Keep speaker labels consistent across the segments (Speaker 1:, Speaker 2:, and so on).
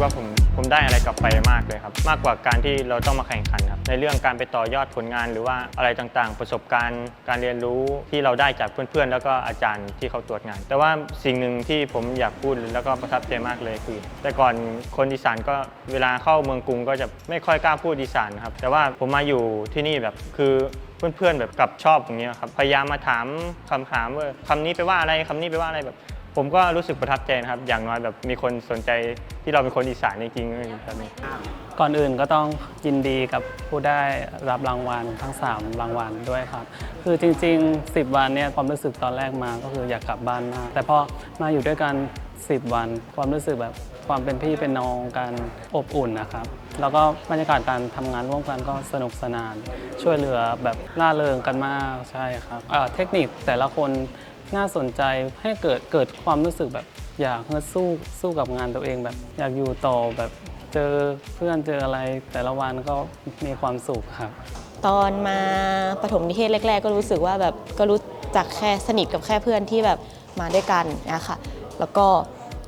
Speaker 1: ว่าผมผมได้อะไรกลับไปมากเลยครับ มากกว่าการที่เราต้องมาแข่งขันครับในเรื่องการไปต่อยอดผลงานหรือว่าอะไรต่างๆ ประสบการณ์การเรียนรู้ที่เราได้จากเพื่อนๆ แล้วก็อาจารย์ที่เขาตรวจงาน แต่ว่าสิ่งหนึ่งที่ผมอยากพูดแล้วก็ประทับใจมากเลยคือ แต่ก่อนคนอีสานก็เวลาเข้าเมืองกรุงก็จะไม่ค่อยกล้าพูดอีสานครับแต่ว่าผมมาอยู่ที่นี่แบบคือเพื่อนๆแบบกลับชอบอย่างเงี้ยครับพยายามมาถามคำถามว่าคำนี้ไปว่าอะไรคำนี้ไปว่าอะไรแบบ ผมก็รู้สึกประทับใจนะครับ อย่างน้อยแบบมีคนสนใจที่เราเป็นคนอีสานจริงๆแบบนี้
Speaker 2: ก่อนอื่นก็ต้องยินดีกับผู้ได้รับรางวัลทั้ง 3 รางวัลด้วยครับ คือจริง ๆ 10 วันเนี่ยความรู้สึกตอนแรกมาก็คืออยากกลับบ้านมาก แต่พอมาอยู่ด้วยกัน 10 วัน ความรู้สึกแบบความเป็นพี่เป็นน้องกันอบอุ่นนะครับ แล้วก็บรรยากาศการทำงานร่วมกันก็สนุกสนาน ช่วยเหลือแบบล่าเริงกันมากใช่ครับเเทคนิคแต่ละคน น่าสนใจให้เกิดเกิดความรู้สึกแบบอยากสู้สู้กับงานตัวเองแบบ อยากอยู่ต่อแบบเจอเพื่อนเจออะไรแต่ละวันก็มีความสุขครับ
Speaker 3: ตอนมาปฐมนิเทศแรก ๆ ก็รู้สึกว่าแบบก็รู้จักแค่สนิทกับแค่เพื่อนที่แบบมาด้วยกันนะคะแล้วก็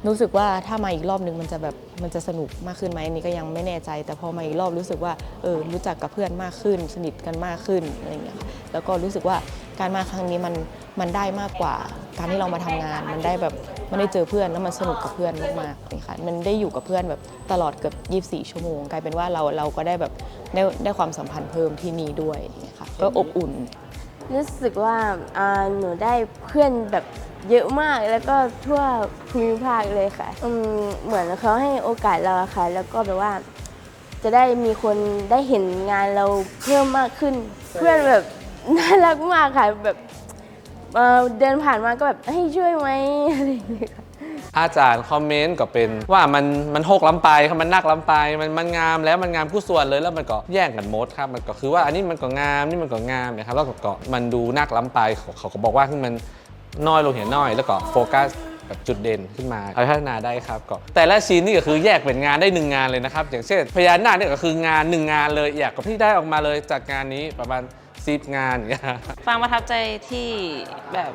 Speaker 3: รู้สึกว่าถ้ามาอีกรอบนึงมันจะแบบมันจะสนุกมากขึ้นไหมอันนี่ก็ยังไม่แน่ใจ แต่พอมาอีกรอบรู้สึกว่าเออรู้จักกับเพื่อนมากขึ้น สนิทกันมากขึ้นอะไรอย่างเงี้ยแล้วก็รู้สึกว่าการมาครั้งนี้มัน มันได้มากกว่า การที่เรามาทำงาน มันได้แบบมันได้เจอเพื่อนแล้วมันสนุกกับเพื่อนมากๆนี่ค่ะมันได้อยู่กับเพื่อนแบบตลอดเกือบ24 ชั่วโมง กลายเป็นว่าเราเราก็ได้แบบได้ได้ความสัมพันธ์เพิ่มที่นี่ด้วยนี่ค่ะก็อบอุ่น
Speaker 4: รู้สึกว่าหนูได้เพื่อนแบบเยอะมากแล้วก็ทั่วภูมิภาคเลยค่ะเหมือนเขาให้โอกาสเราค่ะ แล้วก็แบบว่า จะได้มีคนได้เห็นงานเราเพิ่มมากขึ้น เพื่อนแบบน่ารักมากค่ะแบบ เอ่อเดินผ่านมาก็แบบให้ช่วยไหมอะไรอย่างเงี้ยค่ะ
Speaker 5: อาจารย์คอมเมนต์ก็เป็นว่ามันมันหกล้ำไปครับมันนักล้ำไปมันมันงามแล้วมันงามผู้ส่วนเลยแล้วมันก็แย่งกันหมดครับมันก็คือว่าอันนี้มันก็งามนี่มันก็งามนะครับแล้วก็ก็มันดูนักล้ำไปเขาเขาก็บอกว่าที่มันน้อยลงเห็นน้อย แล้วก็โฟกัสแบบจุดเด่นขึ้นมาเอาไปพัฒนาได้ครับก็แต่ละชิ้นนี่ก็คือแยกเป็นงานได้หนึ่งงานเลยนะครับอย่างเช่นพญานาคเนี่ยก็คืองานหนึ่งงานเลยอยากกับที่ได้ออกมาเลยจากงานนี้ประมาณ สิบงานอย่างเงี้ย
Speaker 6: ฟางประทับใจที่แบบ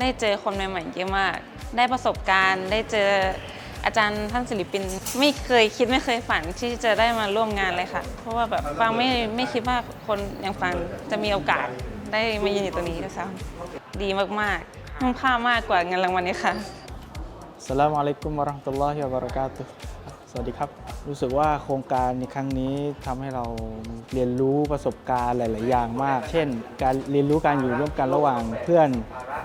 Speaker 6: ได้เจอคนใหม่ๆเยอะมาก ได้ประสบการณ์ ได้เจออาจารย์ท่านศิลปิน ไม่เคยคิดไม่เคยฝันที่จะได้มาร่วมงานเลยค่ะ เพราะว่าแบบฟางไม่ไม่คิดว่าคนอย่างฟางจะมีโอกาสได้มายืนอยู่ตรงนี้ด้วยซ้ำดีมากๆคุ้มค่ามากกว่าเงินรางวัลนี้ค่ะ
Speaker 7: สลามอะลัยกุม วัสดีครับ รู้สึกว่าโครงการในครั้งนี้ทำให้เราเรียนรู้ประสบการณ์หลาย ๆ อย่างมาก เช่น การเรียนรู้การอยู่ร่วมกันระหว่างเพื่อน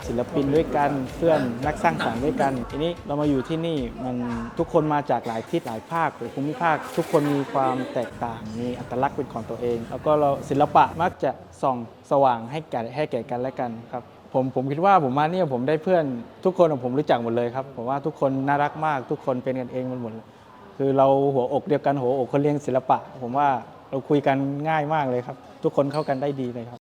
Speaker 7: ศิลปินด้วยกัน เพื่อนนักสร้างสรรค์ด้วยกัน ทีนี้เรามาอยู่ที่นี่มันทุกคนมาจากหลายทิศหลายภาคหรือภูมิภาค ทุกคนมีความแตกต่าง มีอัตลักษณ์เป็นของตัวเอง แล้วก็เราศิลปะมักจะส่องสว่างให้แก่ให้แก่กันและกันครับผมผมคิดว่าผมมาเนี่ยผมได้เพื่อนทุกคนของผมรู้จักหมดเลยครับผมว่าทุกคนน่ารักมาก ทุกคนเป็นกันเองหมด คือเราหัวอกเดียวกันหัวอกคนเรียนศิลปะ ผมว่าเราคุยกันง่ายมากเลยครับ ทุกคนเข้ากันได้ดีเลยครับ